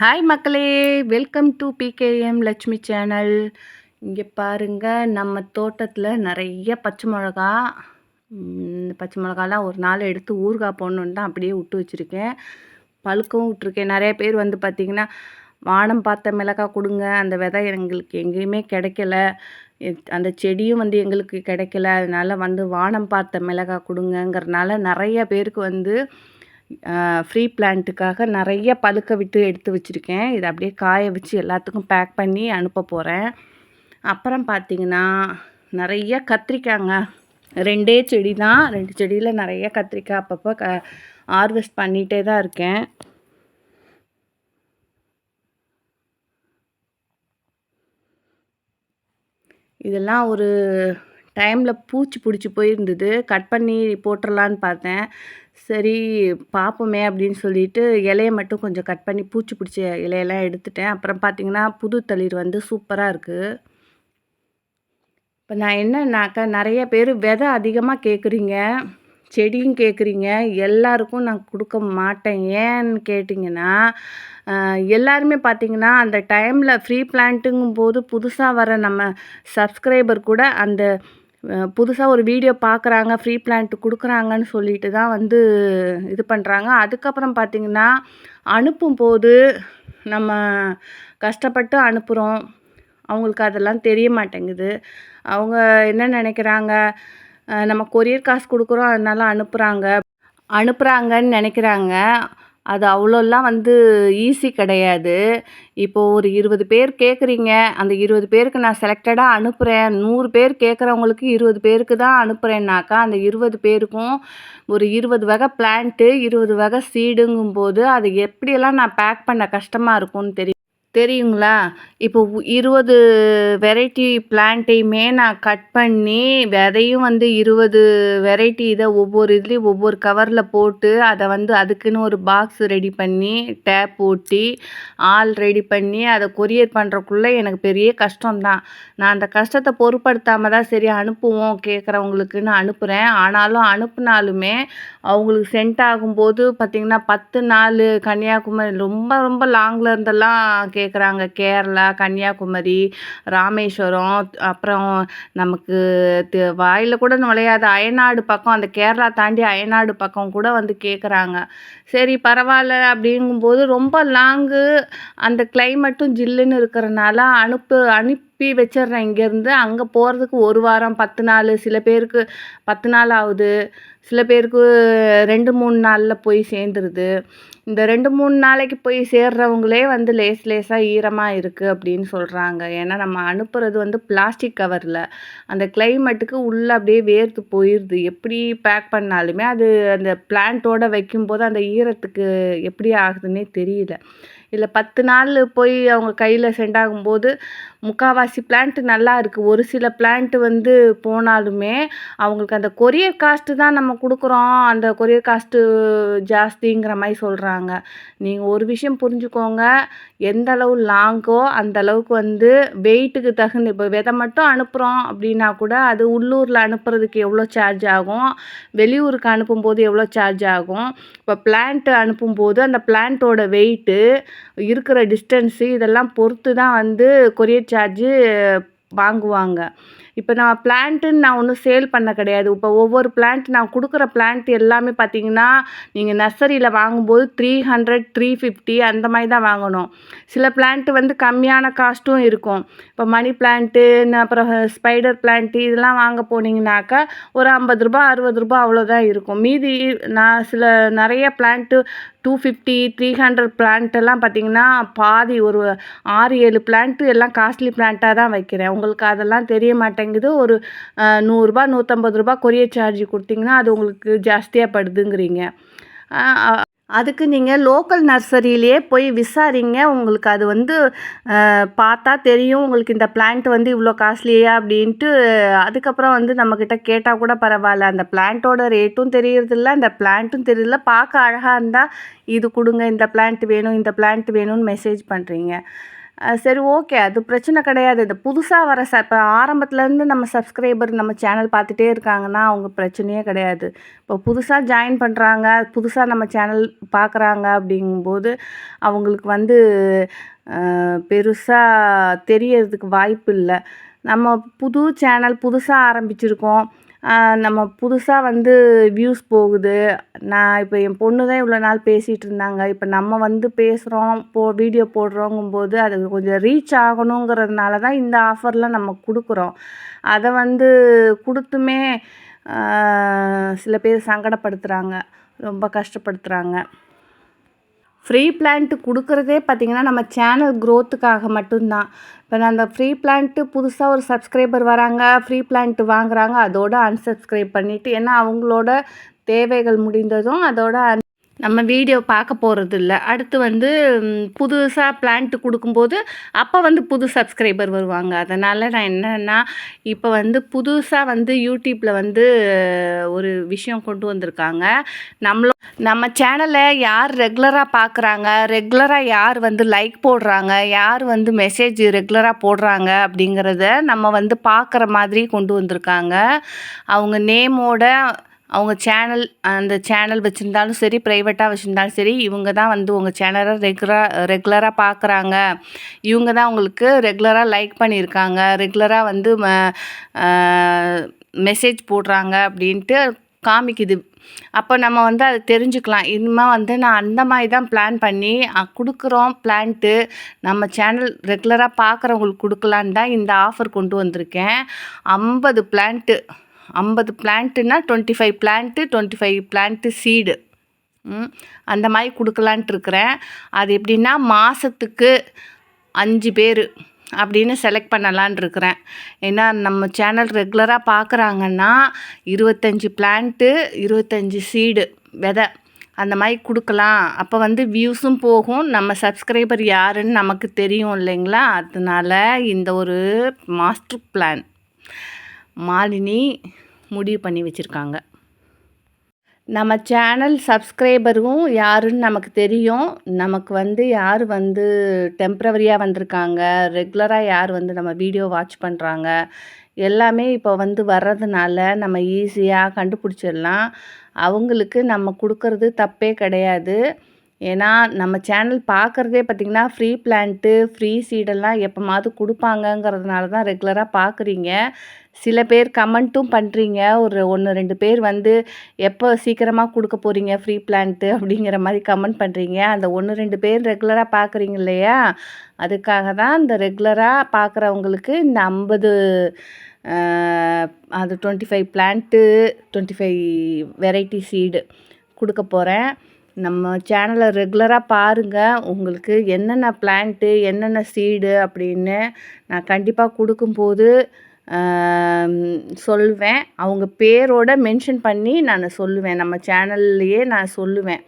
Hi மக்களே. Welcome to P K M Lakshmi channel இங்கே பாருங்கள் நம்ம தோட்டத்தில் நிறைய பச்சை மிளகா இந்த பச்சை மிளகாலாம் ஒரு நாள் எடுத்து ஊறுகாய் போடணுன்னு தான் அப்படியே விட்டு வச்சுருக்கேன். பழுக்கவும் விட்ருக்கேன் நிறைய பேர் வந்து பார்த்திங்கன்னா வானம் பார்த்த மிளகாய் கொடுங்க. அந்த விதை எங்களுக்கு எங்கேயுமே கிடைக்கல. எத்- அந்த செடியும் வந்து எங்களுக்கு கிடைக்கல. அதனால் வந்து வானம் பார்த்த மிளகாய் கொடுங்கங்கிறனால நிறைய பேருக்கு வந்து ஃப்ரீ பிளான்ட்டுக்காக நிறைய பழுக்க விட்டு எடுத்து வச்சுருக்கேன். இதை அப்படியே காய வச்சு எல்லாத்துக்கும் பேக் பண்ணி அனுப்ப போகிறேன் அப்புறம் பார்த்திங்கன்னா நிறைய கத்திரிக்காங்க. ரெண்டே செடி தான். ரெண்டு செடியில் நிறைய கத்திரிக்காய் அப்பப்போ க ஹார்வெஸ்ட் பண்ணிகிட்டே தான் இருக்கேன். இதெல்லாம் ஒரு டைமில் பூச்சி பிடிச்சி போயிருந்தது. கட் பண்ணி போட்டுடலான்னு பார்த்தேன். சரி பார்ப்போமே அப்படின்னு சொல்லிட்டு இலையை மட்டும் கொஞ்சம் கட் பண்ணி பூச்சி பிடிச்ச இலையெல்லாம் எடுத்துட்டேன். அப்புறம் பார்த்தீங்கன்னா புது தளிர் வந்து சூப்பராக இருக்குது இப்போ நான் என்னன்னாக்கா நிறைய பேர் விதை அதிகமாக கேட்குறீங்க செடியும் கேட்குறீங்க எல்லாருக்கும் நான் கொடுக்க மாட்டேன். ஏன்னு கேட்டிங்கன்னா எல்லாருமே பார்த்திங்கன்னா அந்த டைமில் ஃப்ரீ பிளான்ட்டுங்கும் போது புதுசாக வர நம்ம சப்ஸ்கிரைபர் கூட அந்த புதுசாக ஒரு வீடியோ பார்க்குறாங்க ஃப்ரீ பிளான்ட் கொடுக்குறாங்கன்னு சொல்லிட்டு தான் வந்து இது பண்ணுறாங்க அதுக்கப்புறம் பார்த்திங்கன்னா அனுப்பும் போது நம்ம கஷ்டப்பட்டு அனுப்புகிறோம் அவங்களுக்கு அதெல்லாம் தெரிய மாட்டேங்குது. அவங்க என்ன நினைக்கிறாங்க? நம்ம கொரியர் காசு கொடுக்குறோம் அதனால அனுப்புகிறாங்க அனுப்புகிறாங்கன்னு நினைக்கிறாங்க. அது அவ்வளோலாம் வந்து ஈஸி கிடையாது. இப்போது ஒரு இருபது பேர் கேட்குறீங்க அந்த இருபது பேருக்கு நான் செலக்டடாக அனுப்புகிறேன் நூறு பேர் கேட்குறவங்களுக்கு இருபது பேருக்கு தான் அனுப்புகிறேன்னாக்கா அந்த இருபது பேருக்கும் ஒரு இருபது வகை பிளான்ட்டு இருபது வகை சீடுங்கும்போது அது எப்படியெல்லாம் நான் பேக் பண்ண கஷ்டமாக இருக்கும்னு தெரியும். தெரியுங்களா? இப்போ இருபது வெரைட்டி பிளான்ட்டையுமே நான் கட் பண்ணி விதையும் வந்து இருபது வெரைட்டி இதை ஒவ்வொரு இதுலேயும் ஒவ்வொரு கவரில் போட்டு அதை வந்து அதுக்குன்னு ஒரு பாக்ஸ் ரெடி பண்ணி டேப் ஓட்டி ஆள் ரெடி பண்ணி அதை கொரியர் பண்ணுறக்குள்ளே எனக்கு பெரிய கஷ்டம்தான். நான் அந்த கஷ்டத்தை பொருட்படுத்தாமல் தான் சரி அனுப்புவோம் கேட்குறவங்களுக்குன்னு அனுப்புகிறேன் ஆனாலும் அனுப்புனாலுமே அவங்களுக்கு சென்ட் ஆகும்போது பார்த்திங்கன்னா பத்து நாள் கன்னியாகுமரி ரொம்ப ரொம்ப லாங்கில் இருந்தெல்லாம் கேட்குறாங்க கேரளா கன்னியாகுமரி ராமேஸ்வரம் அப்புறம் நமக்கு வாயில் கூட நுழையாத அயநாடு பக்கம் அந்த கேரளா தாண்டி அயநாடு பக்கம் கூட வந்து கேட்குறாங்க சரி பரவாயில்ல அப்படிங்கும்போது ரொம்ப லாங்கு அந்த கிளைமேட்டும் ஜில்லுன்னு இருக்கிறனால அனுப்பு அனுப்பி வச்சிடுறேன் இங்கேருந்து. அங்கே போகிறதுக்கு ஒரு வாரம் பத்து நாள் சில பேருக்கு பத்து நாள் ஆகுது. சில பேருக்கு ரெண்டு மூணு நாளில் போய் சேர்ந்துருது. இந்த ரெண்டு மூணு நாளைக்கு போய் சேர்றவங்களே வந்து லேஸ் லேஸாக ஈரமாக இருக்குது அப்படின்னு சொல்கிறாங்க ஏன்னா நம்ம அனுப்புறது வந்து பிளாஸ்டிக் கவரில். அந்த கிளைமேட்டுக்கு உள்ளே அப்படியே வேர்த்து போயிடுது எப்படி பேக் பண்ணாலுமே அது அந்த பிளான்ட்டோட வைக்கும்போது அந்த ஈரத்துக்கு எப்படி ஆகுதுன்னே தெரியல. இல்லை பத்து நாள் போய் அவங்க கையில் சென்ட் ஆகும்போது முக்கால்வாசி பிளான்ட்டு நல்லா இருக்குது ஒரு சில பிளான்ட்டு வந்து போனாலுமே அவங்களுக்கு அந்த கொரியர் காஸ்ட்டு தான் நம்ம கொடுக்குறோம். அந்த கொரியர் காஸ்ட்டு ஜாஸ்திங்கிற மாதிரி சொல்கிறாங்க நீங்கள் ஒரு விஷயம் புரிஞ்சுக்கோங்க. எந்த அளவு லாங்கோ அந்த அளவுக்கு வந்து வெயிட்டுக்கு தகுந்த இப்போ விதை மட்டும் அனுப்புகிறோம் அப்படின்னா கூட அது உள்ளூரில் அனுப்புறதுக்கு எவ்வளோ சார்ஜ் ஆகும்? வெளியூருக்கு அனுப்பும்போது எவ்வளோ சார்ஜ் ஆகும்? இப்போ பிளான்ட்டு அனுப்பும்போது அந்த பிளான்ட்டோட வெயிட்டு இருக்கிற டிஸ்டன்ஸு இதெல்லாம் பொறுத்து தான் வந்து கொரியர் சார்ஜு வாங்குவாங்க. இப்போ நான் பிளான்ட்டுன்னு நான் ஒன்றும் சேல் பண்ண கிடையாது. இப்போ ஒவ்வொரு பிளான்ட் நான் கொடுக்குற பிளான்ட் எல்லாமே பார்த்தீங்கன்னா நீங்கள் நர்சரியில் வாங்கும்போது த்ரீ ஹண்ட்ரட் த்ரீ ஃபிஃப்டி அந்த மாதிரி தான் வாங்கணும். சில பிளான்ட்டு வந்து கம்மியான காஸ்ட்டும் இருக்கும். இப்போ மணி பிளான்ட்டு அப்புறம் ஸ்பைடர் பிளான்ட்டு இதெல்லாம் வாங்க போனீங்கன்னாக்கா ஒரு ஐம்பது ரூபா அறுபது ரூபா அவ்வளோதான் இருக்கும். மீதி நான் சில நிறைய plant two fifty three hundred பிளான்ட்டெல்லாம் பார்த்தீங்கன்னா பாதி ஒரு ஆறு ஏழு பிளான்ட்டு எல்லாம் காஸ்ட்லி பிளான்ட்டாக தான் வைக்கிறேன். உங்களுக்கு அதெல்லாம் தெரிய மாட்டேங்குது. ஒரு நூறுரூபா நூற்றம்பது ரூபா கொரியர் சார்ஜ் கொடுத்தீங்கன்னா அது உங்களுக்கு ஜாஸ்தியாக படுதுங்கிறீங்க. அதுக்கு நீங்கள் லோக்கல் நர்சரியிலேயே போய் விசாரிங்க. உங்களுக்கு அது வந்து பார்த்தா தெரியும். உங்களுக்கு இந்த பிளான்ட் வந்து இவ்வளோ காஸ்ட்லியா அப்படின்ட்டு அதுக்கப்புறம் வந்து நம்மக்கிட்ட கேட்டால் கூட பரவாயில்ல. அந்த பிளான்ட்டோட ரேட்டும் தெரியறதில்ல. அந்த பிளான்ட்டும் தெரியல பார்க்க அழகாக இருந்தால் இது கொடுங்க. இந்த பிளான்ட் வேணும் இந்த பிளான்ட் வேணும்னு மெசேஜ் பண்ணுறீங்க சரி ஓகே. அது பிரச்சனை கிடையாது. இந்த புதுசாக வர ச இப்போ ஆரம்பத்துலேருந்து நம்ம சப்ஸ்கிரைபர் நம்ம சேனல் பார்த்துட்டே இருக்காங்கன்னா அவங்க பிரச்சனையே கிடையாது. இப்போ புதுசாக ஜாயின் பண்ணுறாங்க புதுசாக நம்ம சேனல் பார்க்குறாங்க அப்படிங்கும்போது அவங்களுக்கு வந்து பெருசாக தெரியறதுக்கு வாய்ப்பு இல்லை. நம்ம புது சேனல் புதுசாக ஆரம்பிச்சிருக்கோம். நம்ம புதுசாக வந்து வியூஸ் போகுது. நான் இப்போ என் பொண்ணு தான் இவ்வளோ நாள் பேசிகிட்டு இருந்தாங்க. இப்போ நம்ம வந்து பேசுகிறோம் போ வீடியோ போடுறோங்கும்போது அது கொஞ்சம் ரீச் ஆகணுங்கிறதுனால தான் இந்த ஆஃபர்லாம் நம்ம கொடுக்குறோம். அதை வந்து கொடுத்துமே சில பேர் சங்கடப்படுத்துகிறாங்க ரொம்ப கஷ்டப்படுத்துகிறாங்க ஃப்ரீ பிளான்ட்டு கொடுக்குறதே பார்த்திங்கன்னா நம்ம சேனல் க்ரோத்துக்காக மட்டும்தான். இப்போ நான் அந்த ஃப்ரீ பிளான்ட்டு புதுசாக ஒரு சப்ஸ்கிரைபர் வராங்க ஃப்ரீ பிளான்ட்டு வாங்குறாங்க அதோட அன்சப்ஸ்கிரைப் பண்ணிவிட்டு ஏன்னா அவங்களோட தேவைகள் முடிந்ததும் அதோட நம்ம வீடியோ பார்க்க போகிறது இல்லை அடுத்து வந்து புதுசாக பிளான்ட்டு கொடுக்கும்போது அப்போ வந்து புது சப்ஸ்கிரைபர் வருவாங்க. அதனால் நான் என்னென்னா இப்போ வந்து புதுசாக வந்து யூடியூப்பில் வந்து ஒரு விஷயம் கொண்டு வந்திருக்காங்க. நம்மளோ நம்ம சேனலை யார் ரெகுலராக பார்க்குறாங்க ரெகுலராக யார் வந்து லைக் போடுறாங்க யார் வந்து மெசேஜ் ரெகுலராக போடுறாங்க அப்படிங்கிறத நம்ம வந்து பார்க்குற மாதிரி கொண்டு வந்திருக்காங்க. அவங்க நேமோட அவங்க சேனல் அந்த சேனல் வச்சுருந்தாலும் சரி ப்ரைவேட்டாக வச்சுருந்தாலும் சரி இவங்க தான் வந்து உங்கள் சேனலை ரெகுலராக ரெகுலராக பார்க்குறாங்க இவங்க தான் உங்களுக்கு ரெகுலராக லைக் பண்ணியிருக்காங்க. ரெகுலராக வந்து மெசேஜ் போடுறாங்க அப்படின்ட்டு காமிக்குது. அப்போ நம்ம வந்து அதை தெரிஞ்சுக்கலாம். இனிமேல் வந்து நான் அந்த மாதிரி தான் பிளான் பண்ணி கொடுக்குறோம் பிளான்ட்டு நம்ம சேனல் ரெகுலராக பார்க்குறவங்களுக்கு கொடுக்கலான்னு தான் இந்த ஆஃபர் கொண்டு வந்திருக்கேன். ஐம்பது பிளான்ட்டு ஐம்பது பிளான்ட்டுன்னா twenty five plant twenty five plant seed அந்த மாதிரி கொடுக்கலான்ட்டு இருக்கிறேன். அது எப்படின்னா மாதத்துக்கு அஞ்சு பேர் அப்படின்னு செலக்ட் பண்ணலான் இருக்கிறேன். ஏன்னா நம்ம சேனல் ரெகுலராக பார்க்குறாங்கன்னா இருபத்தஞ்சி பிளான்ட்டு இருபத்தஞ்சி சீடு விதை அந்த மாதிரி கொடுக்கலாம். அப்போ வந்து வியூஸும் போகும். நம்ம சப்ஸ்கிரைபர் யாருன்னு நமக்கு தெரியும் இல்லைங்களா? அதனால் இந்த ஒரு மாஸ்டர் பிளான் மாலினி முடிவு பண்ணி வச்சுருக்காங்க. நம்ம சேனல் சப்ஸ்கிரைபரும் யாருன்னு நமக்கு தெரியும். நமக்கு வந்து யார் வந்து டெம்ப்ரவரியாக வந்திருக்காங்க ரெகுலராக யார் வந்து நம்ம வீடியோ வாட்ச் பண்ணுறாங்க எல்லாமே இப்போ வந்து வர்றதுனால நம்ம ஈஸியாக கண்டுபிடிச்சிடலாம். அவங்களுக்கு நம்ம கொடுக்கறது தப்பே கிடையாது. ஏன்னா நம்ம சேனல் பார்க்குறதே பார்த்திங்கன்னா ஃப்ரீ பிளான்ட்டு ஃப்ரீ சீடெல்லாம் எப்போமாவது கொடுப்பாங்கங்கிறதுனால தான் ரெகுலராக பார்க்குறீங்க சில பேர் கமெண்ட்டும் பண்ணுறீங்க ஒரு ஒன்று ரெண்டு பேர் வந்து எப்போ சீக்கிரமாக கொடுக்க போகிறீங்க ஃப்ரீ பிளான்ட்டு அப்படிங்கிற மாதிரி கமெண்ட் பண்ணுறீங்க அந்த ஒன்று ரெண்டு பேர் ரெகுலராக பார்க்குறீங்க இல்லையா? அதுக்காக தான் இந்த ரெகுலராக பார்க்குறவங்களுக்கு இந்த ஐம்பது அது twenty five plant twenty five variety seed கொடுக்க போகிறேன் நம்ம சேனலை ரெகுலராக பாருங்கள் உங்களுக்கு என்னென்ன பிளான்ட்டு என்னென்ன சீடு அப்படின்னு நான் கண்டிப்பாக கொடுக்கும்போது சொல்வேன். அவங்க பேரோட மென்ஷன் பண்ணி நான் சொல்லுவேன். நம்ம சேனல்லையே நான் சொல்லுவேன்.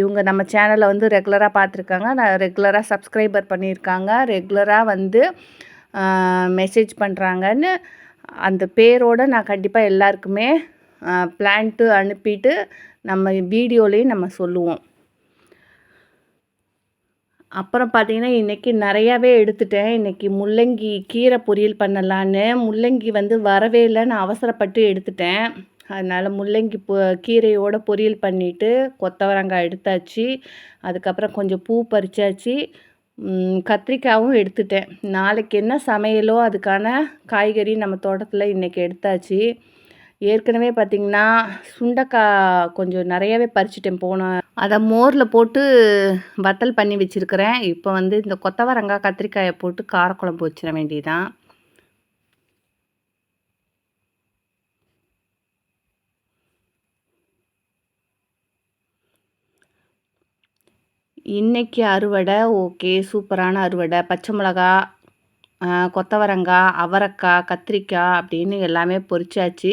இவங்க நம்ம சேனலை வந்து ரெகுலராக பார்த்துருக்காங்க. நான் ரெகுலராக சப்ஸ்கிரைபர் பண்ணியிருக்காங்க. ரெகுலராக வந்து மெசேஜ் பண்ணுறாங்கன்னு அந்த பேரோடு நான் கண்டிப்பாக எல்லாருக்குமே பிளான்ட்டு அனுப்பிட்டு நம்ம வீடியோலேயும் நம்ம சொல்லுவோம். அப்புறம் பார்த்தீங்கன்னா இன்றைக்கி நிறையாவே எடுத்துட்டேன். இன்றைக்கி முள்ளங்கி கீரை பொரியல் பண்ணலான்னு. முள்ளங்கி வந்து வரவே இல்லை நான் அவசரப்பட்டு எடுத்துட்டேன். அதனால் முள்ளங்கி பொ கீரையோட பொரியல் பண்ணிவிட்டு கொத்தவரங்காய் எடுத்தாச்சு. அதுக்கப்புறம் கொஞ்சம் பூ பறிச்சாச்சு. கத்திரிக்காயும் எடுத்துட்டேன். நாளைக்கு என்ன சமையலோ அதுக்கான காய்கறி நம்ம தோட்டத்தில் இன்றைக்கி எடுத்தாச்சு. ஏற்கனவே பார்த்திங்கன்னா சுண்டக்காய் கொஞ்சம் நிறையவே பறிச்சிட்டேன் போன அதை மோரில் போட்டு வத்தல் பண்ணி வச்சுருக்கிறேன். இப்போ வந்து இந்த கொத்தவரங்காய் கத்திரிக்காயை போட்டு காரக்குழம்பு வச்சிட வேண்டியதான் இன்றைக்கி அறுவடை ஓகே சூப்பரான அறுவடை. பச்சை மிளகா கொத்தவரங்காய் அவரைக்காய் கத்திரிக்காய் அப்படின்னு எல்லாமே பொறிச்சாச்சு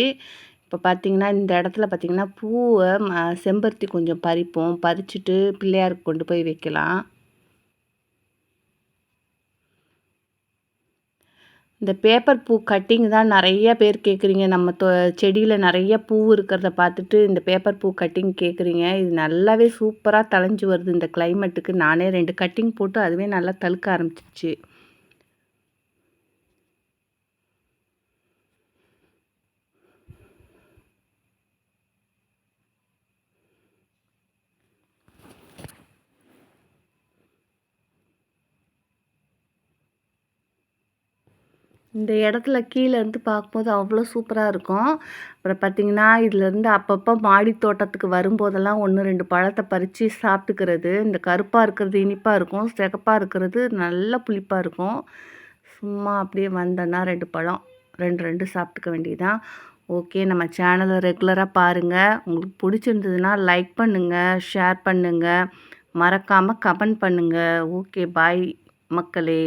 இப்போ பார்த்திங்கன்னா இந்த இடத்துல பார்த்திங்கன்னா பூவை செம்பருத்தி கொஞ்சம் பறிப்போம். பறிச்சுட்டு பிள்ளையாருக்கு கொண்டு போய் வைக்கலாம். இந்த பேப்பர் பூ கட்டிங் தான் நிறைய பேர் கேட்குறீங்க நம்ம தொ செடியில் நிறைய பூ இருக்கிறத பார்த்துட்டு இந்த பேப்பர் பூ கட்டிங் கேட்குறீங்க இது நல்லாவே சூப்பராக தளைஞ்சு வருது. இந்த கிளைமேட்டுக்கு நானே ரெண்டு கட்டிங் போட்டு அதுவே நல்லா தழுக்க ஆரம்பிச்சிச்சு. இந்த இடத்துல கீழே இருந்து பார்க்கும்போது அவ்வளோ சூப்பராக இருக்கும். அப்புறம் பார்த்தீங்கன்னா, இதுலேருந்து அப்பப்போ மாடி தோட்டத்துக்கு வரும்போதெல்லாம் ஒன்று ரெண்டு பழத்தை பறித்து சாப்பிட்டுக்கிறது. இந்த கருப்பாக இருக்கிறது இனிப்பாக இருக்கும். சிகப்பாக இருக்கிறது நல்ல புளிப்பாக இருக்கும். சும்மா அப்படியே வந்தேன்னா ரெண்டு பழம் 2, 2 சாப்பிட்டுக்க வேண்டியதுதான். ஓகே நம்ம சேனலை ரெகுலராக பாருங்கள் உங்களுக்கு பிடிச்சிருந்ததுன்னா லைக் பண்ணுங்கள் ஷேர் பண்ணுங்கள் மறக்காமல் கமெண்ட் பண்ணுங்க. ஓகே பாய் மக்களே!